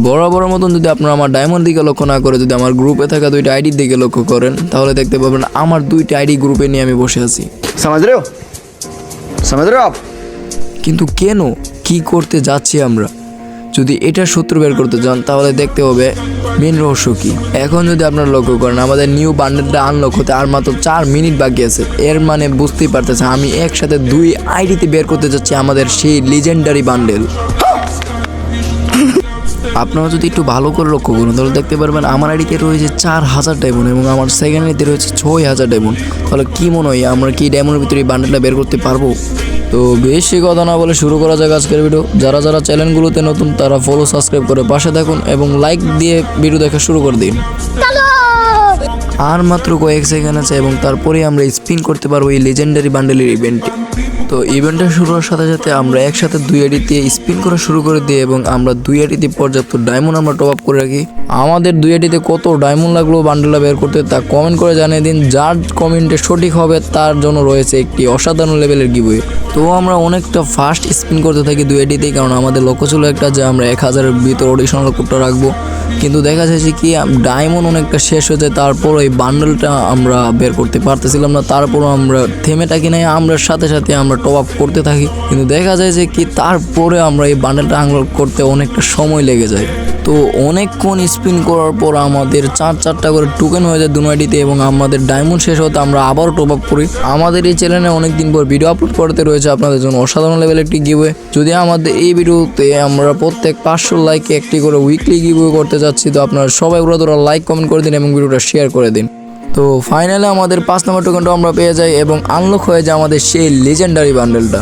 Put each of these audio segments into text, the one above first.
বরাবর মতন যদি আপনারা আমার ডায়মন্ড দিকে লক্ষ্য না করে যদি আমার গ্রুপে থাকা দুইটা আইডির দিকে লক্ষ্য করেন তাহলে দেখতে পাবেন আমার দুইটা আইডি গ্রুপে নিয়ে আমি বসে আছি। সমাজ রেও কিন্তু কেন? কি করতে যাচ্ছি আমরা? যদি এটা সূত্র বের করতে চান তাহলে দেখতে হবে মেন রহস্য কি। এখন যদি আপনারা লক্ষ্য করেন আমাদের নিউ বান্ডেলটা আনলক হতে আর মাত্র চার মিনিট বাকি আছে। এর মানে বুঝতেই পারতেছে আমি একসাথে দুই আইডিতে বের করতে যাচ্ছি আমাদের সেই লিজেন্ডারি বান্ডেল আপনারা যদি একটু ভালো করে লক্ষ্য করুন, তাহলে দেখতে পারবেন আমার আইডিতে রয়েছে চার হাজার ডায়মন্ড এবং আমার সেকেন্ড আইডিতে রয়েছে ছয় হাজার ডায়মন্ড তাহলে কী মনে হয়, আমরা কি ডায়মন্ডের ভিতরে এই বান্ডেলটা বের করতে পারব? তো বেশি কথা না বলে শুরু করা যাক আজকের ভিডিও যারা যারা চ্যানেলগুলোতে নতুন, তারা ফলো সাবস্ক্রাইব করে পাশে থাকুন এবং লাইক দিয়ে ভিডিও দেখা শুরু করে দিন। আর মাত্র কয়েক সেকেন্ড আছে এবং তারপরে আমরা স্পিন করতে পারব এই লেজেন্ডারি বান্ডেলের ইভেন্টে তো ইভেন্টটা শুরু হওয়ার সাথে সাথে আমরা একসাথে দুই আইডিতে স্পিন করা শুরু করে দিই এবং আমরা দুই আইডিতে পর্যাপ্ত ডায়মন্ড আমরা টপ আপ করে রাখি। আমাদের দুই আইডিতে কত ডায়মন্ড লাগল বান্ডেলটা বের করতে, তা কমেন্ট করে জানিয়ে দিন। যার কমেন্টে সঠিক হবে, তার জন্য রয়েছে একটি অসাধারণ লেভেলের গিবই তো আমরা অনেকটা ফাস্ট স্পিন করতে থাকি দুই আইডিতেই কারণ আমাদের লক্ষ্য ছিল একটা যে আমরা এক হাজারের ভিতর অডিশনাল কোডটা রাখব। কিন্তু দেখা যাচ্ছে কি ডায়মন্ড অনেকটা শেষ হয়ে যায়, তারপর এই বান্ডেলটা আমরা বের করতে পারতেছিলাম না, তারপরও আমরা থেমে থাকি নাই আমরা সাথে সাথে আমরা টপ আপ করতে থাকি। কিন্তু দেখা যায় যে কি তারপরে আমরা এই বান্ডেলটা আনলক করতে অনেকটা সময় লেগে যায়। তো অনেকক্ষণ স্পিন করার পর আমাদের চার চারটা করে টোকেন হয়ে যায় দুনাইটিতে এবং আমাদের ডায়মন্ড শেষ হতে আমরা আবারও টপ আপ করি। আমাদের এই চ্যানেলে অনেকদিন পর ভিডিও আপলোড করতে রয়েছে আপনাদের জন্য অসাধারণ লেভেল একটি গিভওয়ে যদি আমাদের এই ভিডিওতে আমরা প্রত্যেক পাঁচশো লাইকে একটি করে উইকলি গিভওয়ে করতে যাচ্ছি, তো আপনারা সবাই ওরা লাইক কমেন্ট করে দিন এবং ভিডিওটা শেয়ার করে দিন। তো ফাইনালে আমাদের পাঁচ নম্বর টোকেনটা আমরা পেয়ে যাই এবং আনলক হয়ে যায় আমাদের সেই লেজেন্ডারি বান্ডেলটা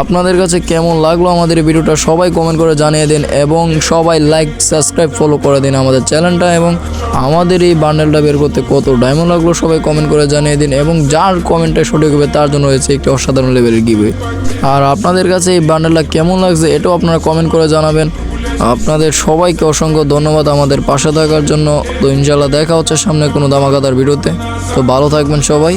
আপনাদের কাছে কেমন লাগল আমাদের ভিডিওটা সবাই কমেন্ট করে জানিয়ে দিন এবং সবাই লাইক সাবস্ক্রাইব ফলো করে দিন আমাদের চ্যানেলটা এবং আমাদের এই বান্ডেলটা বের করতে কত ডায়মন্ড লাগল সবাই কমেন্ট করে জানিয়ে দিন এবং যার কমেন্টটা সঠিক হবে তার জন্য হয়েছে একটি অসাধারণ লেভেলের গিবে আর আপনাদের কাছে এই বান্ডেলটা কেমন লাগছে এটাও আপনারা কমেন্ট করে জানাবেন। আপনাদের সবাইকে অসংখ্য ধন্যবাদ আমাদের পাশে থাকার জন্য। তো ইনশাল্লাহ দেখা হচ্ছে সামনে কোনো দামাকাদার বিরুদ্ধে তো ভালো থাকবেন সবাই।